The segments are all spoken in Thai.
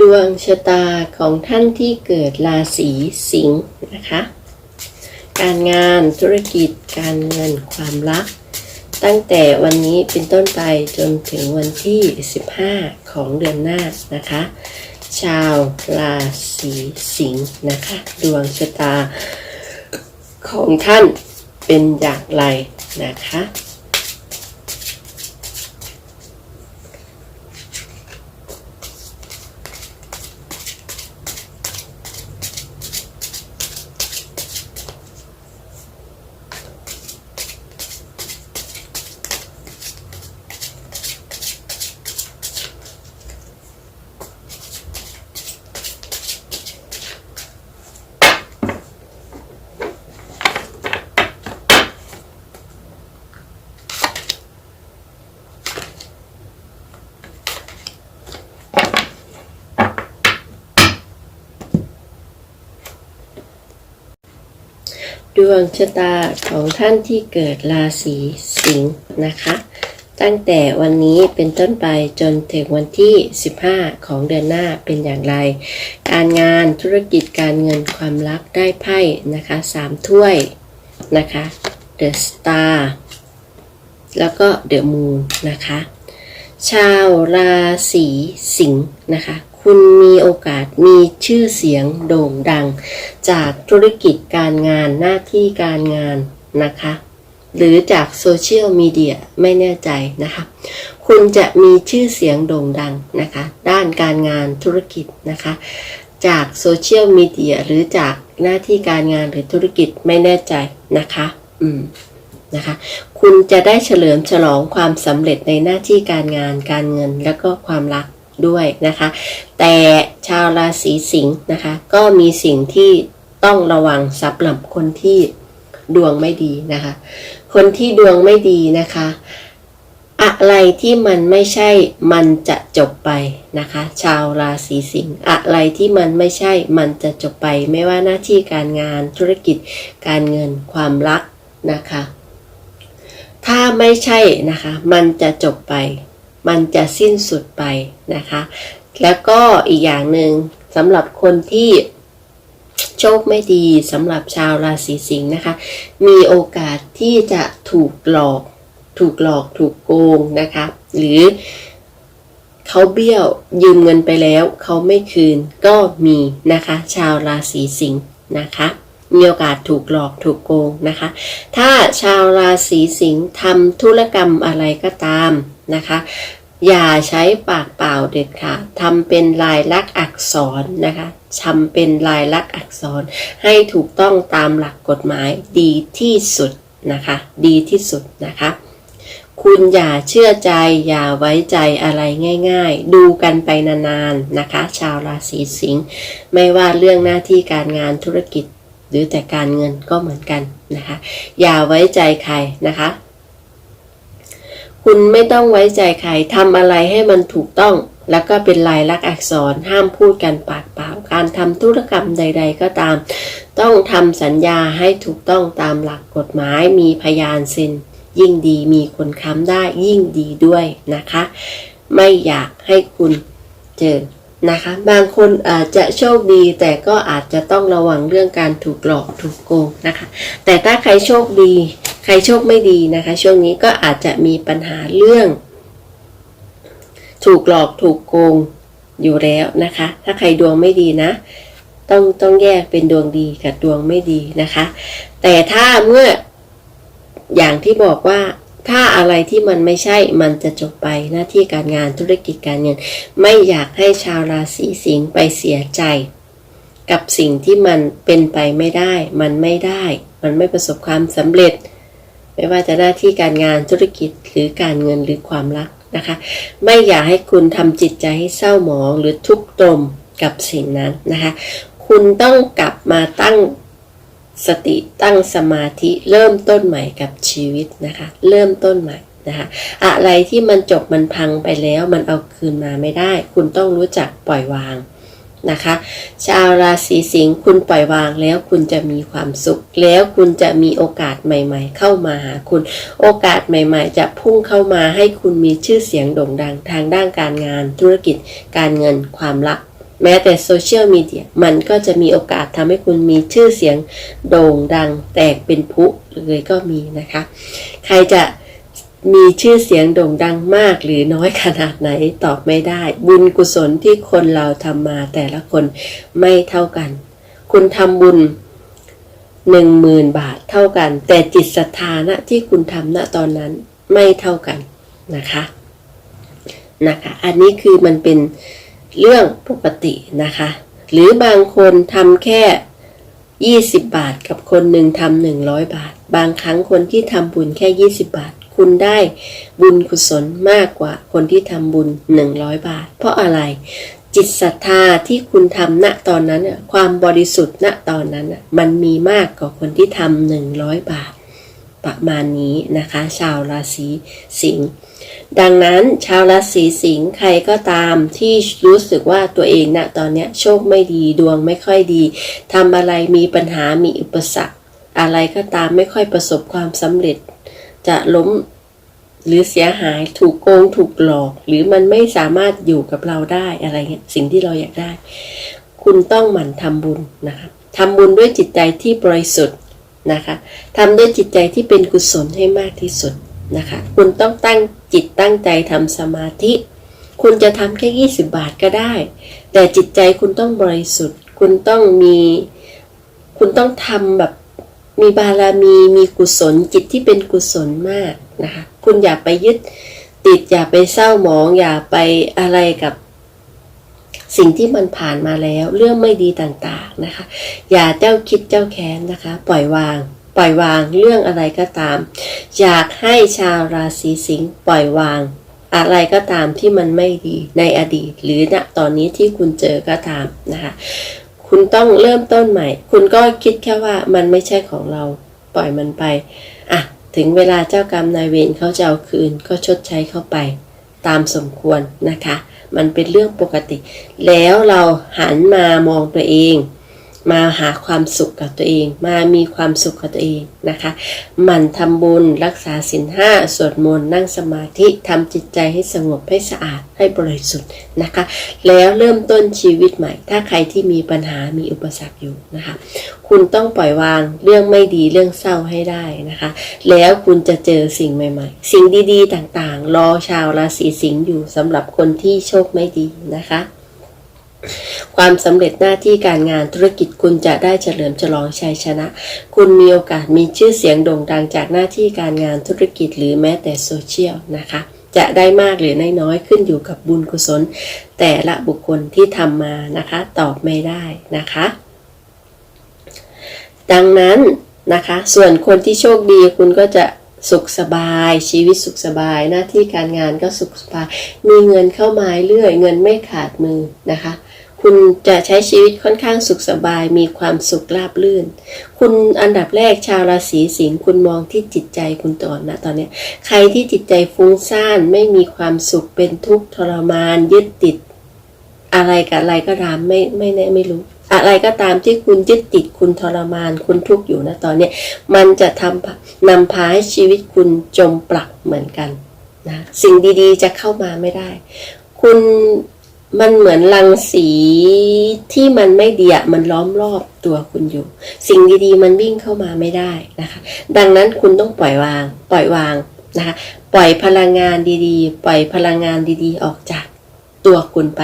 ดวงชะตาของท่านที่เกิดราศีสิงห์นะคะ การงานธุรกิจการเงินความรัก ตั้งแต่วันนี้เป็นต้นไปจนถึงวันที่ 15 ของเดือนหน้านะคะ ชาวราศีสิงห์นะคะ ดวงชะตาของท่านเป็นอย่างไรนะคะ ดวงชะตาของท่านที่เกิดราศีสิงห์นะคะ ตั้งแต่วันนี้เป็นต้นไปจนถึงวันที่ 15 ของเดือนหน้าเป็นอย่างไร การงานธุรกิจการเงินความรักได้ไพ่นะคะสามถ้วยนะคะ The Star แล้วก็ The Moon นะคะ ชาวราศีสิงห์นะคะ คุณมีโอกาสมีชื่อเสียงโด่งดัง จากธุรกิจการงานหน้าที่การงานนะคะ หรือจากโซเชียลมีเดียไม่แน่ใจนะคะ คุณจะมีชื่อเสียงโด่งดังนะคะ ด้านการงานธุรกิจนะคะ จากโซเชียลมีเดียหรือจากหน้าที่การงานหรือธุรกิจไม่แน่ใจนะคะ อืมนะคะคุณจะได้เฉลิมฉลองความสำเร็จในหน้าที่การงานการเงินแล้วก็ความรัก ด้วยนะคะ แต่ชาวราศีสิงห์นะคะ ก็มีสิ่งที่ต้องระวังสำหรับคนที่ดวงไม่ดีนะคะ คนที่ดวงไม่ดีนะคะ อะไรที่มันไม่ใช่มันจะจบไปนะคะ ชาวราศีสิงห์อะไรที่มันไม่ใช่มันจะจบไป ไม่ว่าหน้าที่การงานธุรกิจการเงินความรักนะคะ ถ้าไม่ใช่นะคะ มันจะจบไป มันจะสิ้นสุดไปนะคะ แล้วก็อีกอย่างหนึ่งสำหรับคนที่โชคไม่ดีสำหรับชาวราศีสิงห์นะคะ มีโอกาสที่จะถูกหลอก ถูกหลอกถูกโกงนะคะ หรือเขาเบี้ยวยืมเงินไปแล้ว เขาไม่คืนก็มีนะคะ ชาวราศีสิงห์นะคะ มีโอกาสถูกหลอกถูกโกงนะคะ ถ้าชาวราศีสิงห์ทำธุรกรรมอะไรก็ตามนะคะ อย่าใช้ปากเปล่าเด็ดขาดทำเป็นลายลักษณ์อักษรนะคะทำเป็นลายลักษณ์อักษร ให้ถูกต้องตามหลักกฎหมายดีที่สุดนะคะ ดีที่สุดนะคะคุณอย่าเชื่อใจอย่าไว้ใจอะไรง่าย ๆ ดูกันไปนานๆนะคะ ชาวราศีสิงห์ไม่ว่าเรื่องหน้าที่การงานธุรกิจ รือแต่การเงินก็เหมือนกันนะคะ อย่าไว้ใจใครนะคะ คุณไม่ต้องไว้ใจใครทำอะไรให้มันถูกต้อง แล้วก็เป็นลายลักษณ์อักษรห้ามพูดกันปากเปล่า การทำธุรกรรมใด ๆ ก็ตาม ต้องทำสัญญาให้ถูกต้องตามหลักกฎหมายมีพยานเซ็นยิ่งดีมีคนค้ำได้ยิ่งดีด้วยนะคะ ไม่อยากให้คุณเจอ นะคะ บางคนอาจจะโชคดีแต่ก็อาจจะต้องระวังเรื่องการถูกหลอกถูกโกงนะคะ แต่ถ้าใครโชคดี ใครโชคไม่ดีนะคะ ช่วงนี้ก็อาจจะมีปัญหาเรื่อง ถูกหลอกถูกโกงอยู่แล้วนะคะ ถ้าใครดวงไม่ดีนะต้องต้องแยกเป็นดวงดีกับดวงไม่ดีนะคะ แต่ถ้าเมื่ออย่างที่บอกว่า ถ้าอะไรที่มันไม่ใช่มันจะจบไปหน้าที่การงานธุรกิจการเงิน ไม่อยากให้ชาวราศีสิงห์ไปเสียใจ กับสิ่งที่มันเป็นไปไม่ได้ มันไม่ได้ มันไม่ประสบความสำเร็จ ไม่ว่าจะหน้าที่การงานธุรกิจหรือการเงินหรือความรักนะคะ ไม่อยากให้คุณทำจิตใจให้เศร้าหมองหรือทุกข์ตมกับสิ่งนั้นนะคะ คุณต้องกลับมาตั้ง สติตั้งสมาธิเริ่มต้นใหม่กับชีวิตนะคะ เริ่มต้นใหม่นะคะอะไรที่มันจบมันพังไปแล้วมันเอาคืนมาไม่ได้ คุณต้องรู้จักปล่อยวางนะคะ ชาวราศีสิงห์คุณปล่อยวางแล้วคุณจะมีความสุข แล้วคุณจะมีโอกาสใหม่ ๆ เข้ามาหาคุณ โอกาสใหม่ ๆ จะพุ่งเข้ามาให้คุณมีชื่อเสียงโด่งดังทางด้านการงานธุรกิจ การเงินความรัก แม้แต่โซเชียลมีเดียมันก็จะมีโอกาสทำให้คุณมีชื่อเสียงโด่งดังแตกเป็นพลุเลยก็มีนะคะ ใครจะมีชื่อเสียงโด่งดังมากหรือน้อยขนาดไหนตอบไม่ได้ บุญกุศลที่คนเราทำมาแต่ละคนไม่เท่ากัน คุณทำบุญหนึ่งหมื่นบาทเท่ากัน แต่จิตศรัทธาณที่คุณทำณตอนนั้นไม่เท่ากันนะคะนะคะ อันนี้คือมันเป็น เรื่องปกตินะคะ หรือบางคนทำแค่ 20 บาทกับคนหนึ่งทำ100บาท บางครั้งคนที่ทำบุญแค่ 20 บาท คุณได้บุญกุศลมากกว่าคนที่ทำบุญ 100 บาท เพราะอะไรจิตศรัทธาที่คุณทำณตอนนั้น ความบริสุทธิ์ณตอนนั้น มันมีมากกว่าคนที่ทำ100บาท ประมาณนี้นะคะ ชาวราศีสิงห์ดังนั้นชาวราศีสิงห์ใครก็ตามที่รู้สึกว่าตัวเองณตอนเนี้ยโชคไม่ดีดวงไม่ค่อยดีทำอะไรมีปัญหามีอุปสรรค อะไรก็ตามไม่ค่อยประสบความสำเร็จ จะล้มหรือเสียหายถูกโกงถูกหลอก หรือมันไม่สามารถอยู่กับเราได้อะไรเงี้ยสิ่งที่เราอยากได้ คุณต้องหมั่นทำบุญนะคะทำบุญด้วยจิตใจที่บริสุทธิ์ นะคะทำด้วยจิตใจที่เป็นกุศลให้มากที่สุดนะคะ คุณต้องตั้งจิตตั้งใจทำสมาธิ คุณจะทำแค่ 20 บาทก็ได้ แต่จิตใจคุณต้องบริสุทธิ์ คุณต้องมี คุณต้องทำแบบมีบารมี มีกุศล จิตที่เป็นกุศลมากนะคะ คุณอย่าไปยึดติด อย่าไปเศร้าหมอง อย่าไปอะไรกับ สิ่งที่มันผ่านมาแล้ว เรื่องไม่ดีต่างๆนะคะ อย่าเจ้าคิดเจ้าแค้นนะคะ ปล่อยวาง ปล่อยวางเรื่องอะไรก็ตาม อยากให้ชาวราศีสิงห์ปล่อยวางอะไรก็ตามที่มันไม่ดีในอดีต หรือณตอนนี้ที่คุณเจอก็ตามนะคะ คุณต้องเริ่มต้นใหม่ คุณก็คิดแค่ว่ามันไม่ใช่ของเราปล่อยมันไปอะถึงเวลาเจ้ากรรมนายเวรเขาจะเอาคืนก็ชดใช้เข้าไป ตามสมควรนะคะ มันเป็นเรื่องปกติ แล้วเราหันมามองตัวเอง มาหาความสุขกับตัวเอง มามีความสุขกับตัวเองนะคะหมันทำบุญรักษาศีลห้าสวดมนต์นั่งสมาธิทำจิตใจให้สงบให้สะอาดให้บริสุทธิ์นะคะ แล้วเริ่มต้นชีวิตใหม่ ถ้าใครที่มีปัญหามีอุปสรรคอยู่นะคะ คุณต้องปล่อยวางเรื่องไม่ดีเรื่องเศร้าให้ได้นะคะ แล้วคุณจะเจอสิ่งใหม่ ๆ สิ่งดีๆ ต่างๆ รอชาวราศีสิงห์อยู่สำหรับคนที่โชคไม่ดีนะคะ ความสำเร็จหน้าที่การงานธุรกิจคุณจะได้เฉลิมฉลองชัยชนะ คุณมีโอกาสมีชื่อเสียงโด่งดังจากหน้าที่การงานธุรกิจหรือแม้แต่โซเชียลนะคะ จะได้มากหรือน้อยขึ้นอยู่กับบุญกุศล แต่ละบุคคลที่ทำมานะคะ ตอบไม่ได้นะคะ ดังนั้นนะคะ ส่วนคนที่โชคดีคุณก็จะสุขสบายชีวิตสุขสบาย หน้าที่การงานก็สุขสบาย มีเงินเข้ามาเรื่อย เงินไม่ขาดมือนะคะ คุณจะใช้ชีวิตค่อนข้างสุขสบายมีความสุขราบรื่น คุณอันดับแรกชาวราศีสิงห์คุณมองที่จิตใจคุณก่อนนะตอนนี้ใครที่จิตใจฟุ้งซ่านไม่มีความสุขเป็นทุกข์ทรมาน ยึดติด อะไรกับอะไรก็ตามไม่ไม่แน่ไม่รู้ อะไรก็ตามที่คุณยึดติดคุณทรมาน คุณทุกข์อยู่นะตอนนี้มันจะทำนำพาให้ชีวิตคุณจมปลักเหมือนกันนะสิ่งดีๆจะเข้ามาไม่ได้ คุณ มันเหมือนรังสีที่มันไม่ดีอะมันล้อมรอบตัวคุณอยู่ สิ่งดีๆ มันวิ่งเข้ามาไม่ได้นะคะ ดังนั้นคุณต้องปล่อยวาง ปล่อยวางนะคะ ปล่อยพลังงานดีๆ ปล่อยพลังงานดีๆ ออกจากตัวคุณไป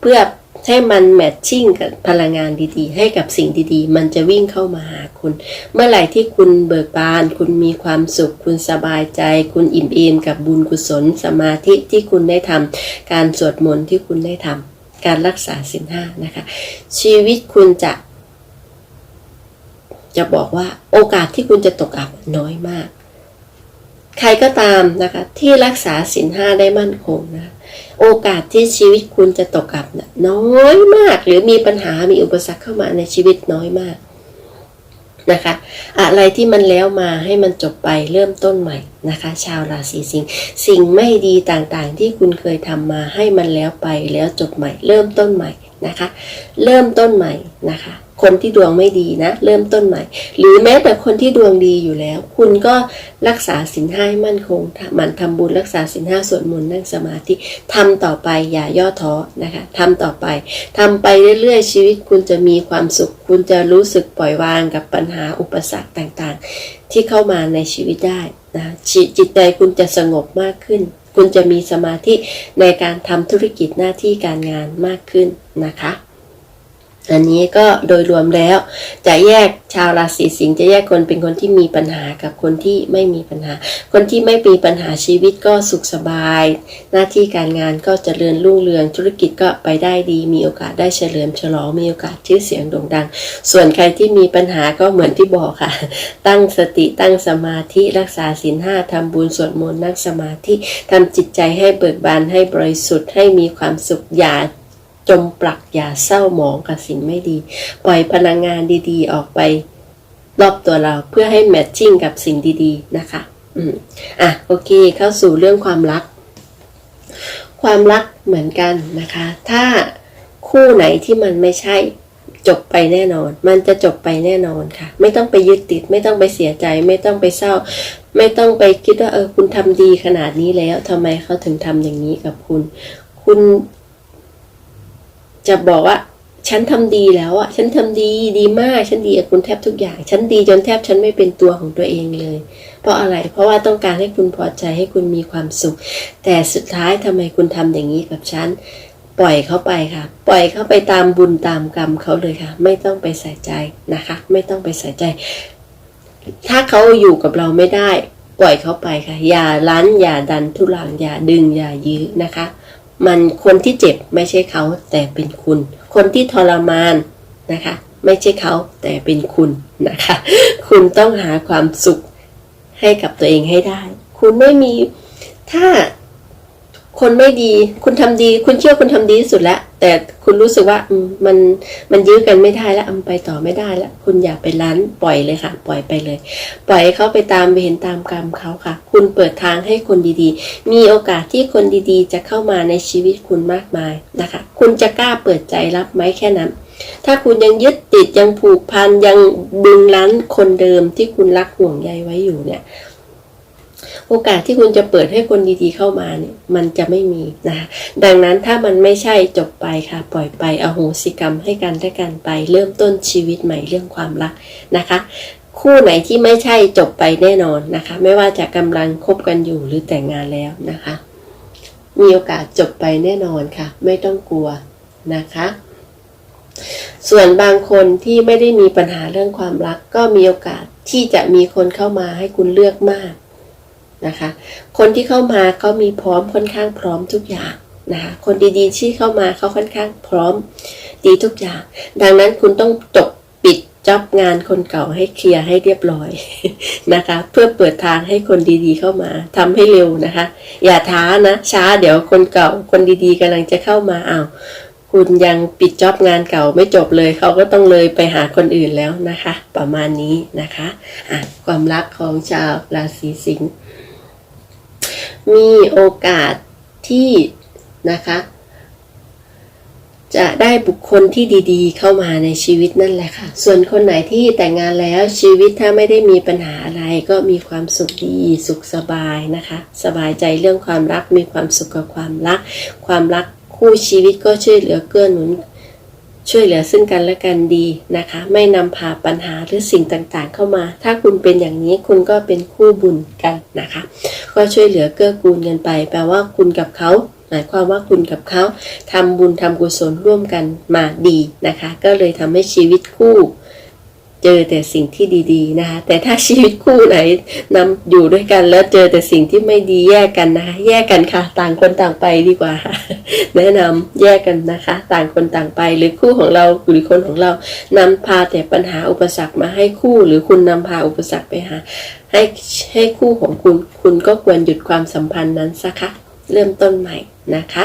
เพื่อ ให้มันแมทชิ่งกับพลังงานดีๆ ให้กับสิ่งดีๆ มันจะวิ่งเข้ามาหาคุณ เมื่อไหร่ที่คุณเบิกบาน คุณมีความสุข คุณสบายใจ คุณอิ่มเอมกับบุญกุศล สมาธิที่คุณได้ทำการสวดมนต์ที่คุณได้ทำการรักษาศีลห้านะคะ ชีวิตคุณจะ จะบอกว่าโอกาสที่คุณจะตกอับน้อยมาก ใครก็ตามนะคะ ที่รักษาศีลห้าได้มั่นคงนะ โอกาสที่ชีวิตคุณจะตกอับนะน้อยมาก หรือมีปัญหามีอุปสรรคเข้ามาในชีวิตน้อยมากนะคะอะไรที่มันแล้วมาให้มันจบไปเริ่มต้นใหม่นะคะ ชาวราศีสิงห์สิ่งไม่ดีต่างๆ ที่คุณเคยทำมาให้มันแล้วไปแล้วจบใหม่ เริ่มต้นใหม่นะคะ เริ่มต้นใหม่นะคะ คนที่ดวงไม่ดีนะ เริ่มต้นใหม่ หรือแม้แต่คนที่ดวงดีอยู่แล้ว คุณก็รักษาสินห้าให้มั่นคงหมั่นทำบุญรักษาสินห้าสวดมนต์นั่งสมาธิทำต่อไปอย่าย่อท้อนะคะทำต่อไปทำไปเรื่อยๆชีวิตคุณจะมีความสุข คุณจะรู้สึกปล่อยวางกับปัญหาอุปสรรคต่างๆ ที่เข้ามาในชีวิตได้นะจิตใจคุณจะสงบมากขึ้น คุณจะมีสมาธิในการทำธุรกิจหน้าที่การงานมากขึ้นนะคะ อันนี้ก็โดยรวมแล้ว จะแยกชาวราศีสิงห์จะแยกคนเป็นคนที่มีปัญหากับคนที่ไม่มีปัญหา คนที่ไม่มีปัญหาชีวิตก็สุขสบาย หน้าที่การงานก็เจริญรุ่งเรืองธุรกิจก็ไปได้ดี มีโอกาสได้เฉลิมฉลองมีโอกาสชื่อเสียงโด่งดัง ส่วนใครที่มีปัญหาก็เหมือนที่บอกค่ะ ตั้งสติตั้งสมาธิรักษาศีลห้าทำบุญสวดมนต์นั่งสมาธิทำจิตใจให้เบิกบานให้บริสุทธิ์ให้มีความสุขอย่า จมปลักอย่าเศร้าหมองกับสิ่งไม่ดี ปล่อยพลังงานดีๆ ออกไปรอบตัวเราเพื่อให้แมทชิ่งกับสิ่งดีๆนะคะ อืมอะโอเคเข้าสู่เรื่องความรัก ความรักเหมือนกันนะคะ ถ้าคู่ไหนที่มันไม่ใช่จบไปแน่นอน มันจะจบไปแน่นอนค่ะ ไม่ต้องไปยึดติด ไม่ต้องไปเสียใจ ไม่ต้องไปเศร้า ไม่ต้องไปคิดว่าเออคุณทำดีขนาดนี้แล้วทำไมเขาถึงทำอย่างนี้กับคุณ คุณ จะบอกว่า ฉันทำดีแล้วอะฉันทำดีดีมาก ฉันดีกับคุณแทบทุกอย่าง ฉันดีจนแทบฉันไม่เป็นตัวของตัวเองเลย เพราะอะไร เพราะว่าต้องการให้คุณพอใจให้คุณมีความสุข แต่สุดท้ายทำไมคุณทำอย่างนี้กับฉันปล่อยเขาไปค่ะ ปล่อยเขาไปตามบุญตามกรรมเขาเลยค่ะ ไม่ต้องไปใส่ใจนะคะ ไม่ต้องไปใส่ใจ ถ้าเขาอยู่กับเราไม่ได้ ปล่อยเขาไปค่ะ อย่ารั้น อย่าดันทุลังอย่าดึงอย่ายื้อนะคะ มันคนที่เจ็บไม่ใช่เขาแต่เป็นคุณ คนที่ทรมานนะคะ ไม่ใช่เขาแต่เป็นคุณนะคะ คุณต้องหาความสุขให้กับตัวเองให้ได้ คุณไม่มีถ้าคนไม่ดี คุณทำดี คุณเชื่อคุณทำดีที่สุดแล้ว แต่คุณรู้สึกว่ามันมันยื้อกันไม่ได้แล้วมันไปต่อไม่ได้แล้วคุณอย่าไปรั้นปล่อยเลยค่ะ ปล่อยไปเลย ปล่อยเขาไปตามเวรตามกรรมเขาค่ะ คุณเปิดทางให้คนดีๆ มีโอกาสที่คนดีๆ จะเข้ามาในชีวิตคุณมากมายนะคะ คุณจะกล้าเปิดใจรับไหมแค่นั้นถ้าคุณยังยึดติดยังผูกพันยังดึงรั้นคนเดิมที่คุณรักห่วงใยไว้อยู่เนี่ย โอกาสที่คุณจะเปิดให้คนดีๆเข้ามาเนี่ยมันจะไม่มีนะคะดังนั้นถ้ามันไม่ใช่จบไปค่ะ ปล่อยไปอโหสิกรรมให้กันและกันไป เริ่มต้นชีวิตใหม่เรื่องความรักนะคะ คู่ไหนที่ไม่ใช่จบไปแน่นอนนะคะ ไม่ว่าจะกำลังคบกันอยู่หรือแต่งงานแล้วนะคะ มีโอกาสจบไปแน่นอนค่ะ ไม่ต้องกลัวนะคะส่วนบางคนที่ไม่ได้มีปัญหาเรื่องความรัก ก็มีโอกาสที่จะมีคนเข้ามาให้คุณเลือกมาก นะคะ คนที่เข้ามาเขามีพร้อมค่อนข้างพร้อมทุกอย่างนะคะคนดีๆที่เข้ามาเขาค่อนข้างพร้อมดีทุกอย่าง ดังนั้นคุณต้องจบปิดจ็อบงานคนเก่าให้เคลียร์ให้เรียบร้อยนะคะ เพื่อเปิดทางให้คนดีๆเข้ามาทำให้เร็วนะคะ อย่าท้านะช้าเดี๋ยวคนเก่าคนดีๆกำลังจะเข้ามาอ้าวคุณยังปิดจ็อบงานเก่าไม่จบเลยเขาก็ต้องเลยไปหาคนอื่นแล้วนะคะ ประมาณนี้นะคะะความรักของชาวราศีสิงห์ มีโอกาสที่นะคะ จะได้บุคคลที่ดีๆ เข้ามาในชีวิตนั่นแหละค่ะ ส่วนคนไหนที่แต่งงานแล้วชีวิตถ้าไม่ได้มีปัญหาอะไรก็มีความสุขดีสุขสบายนะคะ สบายใจเรื่องความรักมีความสุขกับความรัก ความรักคู่ชีวิตก็ช่วยเหลือเกื้อหนุน ช่วยเหลือซึ่งกันและกันดีนะคะ ไม่นำพาปัญหาหรือสิ่งต่างๆ เข้ามา ถ้าคุณเป็นอย่างนี้คุณก็เป็นคู่บุญกันนะคะ ก็ช่วยเหลือเกื้อกูลกันไป แปลว่าคุณกับเขาหมายความว่าคุณกับเขาทำบุญทำกุศลร่วมกันมาดีนะคะ ก็เลยทำให้ชีวิตคู่ เจอแต่สิ่งที่ดีๆนะคะแต่ถ้าชีวิตคู่ไหนนำอยู่ด้วยกันแล้วเจอแต่สิ่งที่ไม่ดีแยกกันนะคะแยกกันค่ะ ต่างคนต่างไปดีกว่า แนะนำแยกกันนะคะ ต่างคนต่างไปหรือคู่ของเราหรือคนของเรานำพาแต่ปัญหาอุปสรรคมาให้คู่ หรือคุณนำพาอุปสรรคไปหา ให้ให้คู่ของคุณคุณก็ควรหยุดความสัมพันธ์นั้นซะคะเริ่มต้นใหม่นะคะ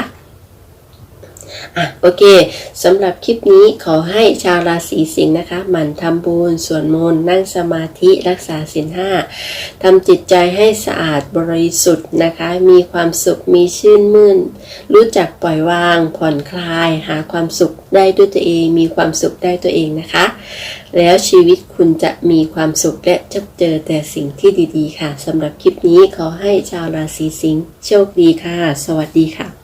อะโอเคสำหรับคลิปนี้ขอให้ชาวราศีสิงห์นะคะหมั่นทำบุญสวดมนต์นั่งสมาธิรักษาศีลห้าทำจิตใจให้สะอาดบริสุทธิ์นะคะ มีความสุขมีชื่นมื่น รู้จักปล่อยวาง ผ่อนคลาย หาความสุขได้ด้วยตัวเอง มีความสุขได้ตัวเองนะคะ แล้วชีวิตคุณจะมีความสุขและจะเจอแต่สิ่งที่ดีๆ ค่ะสำหรับคลิปนี้ขอให้ชาวราศีสิงห์โชคดีค่ะ สวัสดีค่ะ